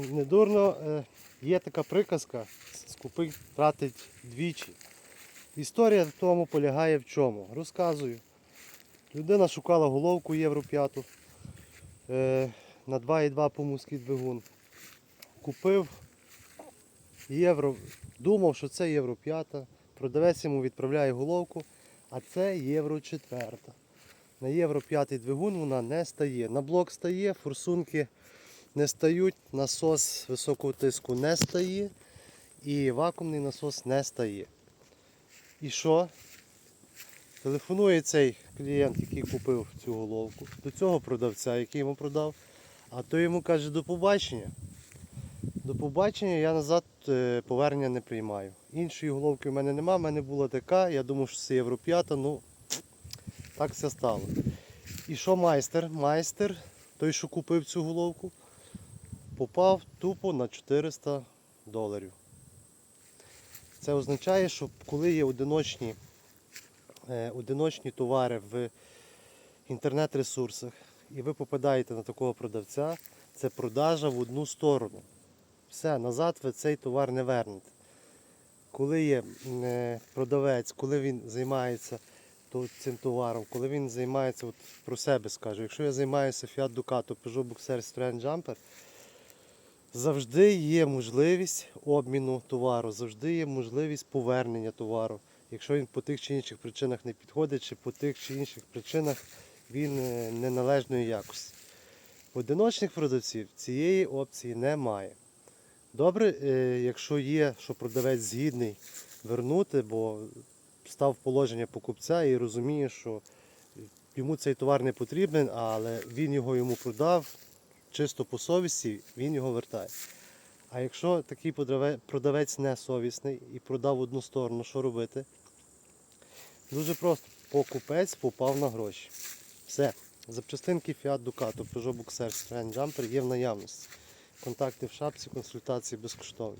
недурно е, є така приказка, скупий тратить двічі. Історія в тому полягає в чому? Розказую. Людина шукала головку євро 5 е, на 2,2 помуський двигун. Купив євро, думав, що це євро 5. Продавець йому відправляє головку, а це євро 4. На євро 5 двигун вона не стає. На блок стає, форсунки не стають, насос високого тиску не стає і вакуумний насос не стає. І що? Телефонує цей клієнт, який купив цю головку, до цього продавця, який йому продав, а той йому каже до побачення. До побачення я назад е, повернення не приймаю. Іншої головки в мене нема, в мене була така, я думав, що це євро 5, ну так все стало. І що майстер? Майстер, той, що купив цю головку, попав тупо на 400 доларів. Це означає, що коли є одиночні, е, одиночні товари в інтернет-ресурсах, і ви попадаєте на такого продавця, це продажа в одну сторону. Все, назад ви цей товар не вернете. Коли є е, продавець, коли він займається то цим товаром, коли він займається, от про себе скажу, якщо я займаюся Fiat Ducato, Peugeot Boxer, Citroen Jumper, завжди є можливість обміну товару, завжди є можливість повернення товару, якщо він по тих чи інших причинах не підходить, чи по тих чи інших причинах він е, неналежної якості. Одиночних продавців цієї опції немає. Добре, е, якщо є, що продавець згідний вернути, бо став в положення покупця і розуміє, що йому цей товар не потрібен, але він його йому продав чисто по совісті, він його вертає. А якщо такий продавець не совісний і продав одну сторону, що робити? Дуже просто. Покупець попав на гроші. Все. Запчастинки Fiat Ducato, Peugeot Boxer, Citroen Jumper є в наявності. Контакти в шапці, консультації безкоштовні.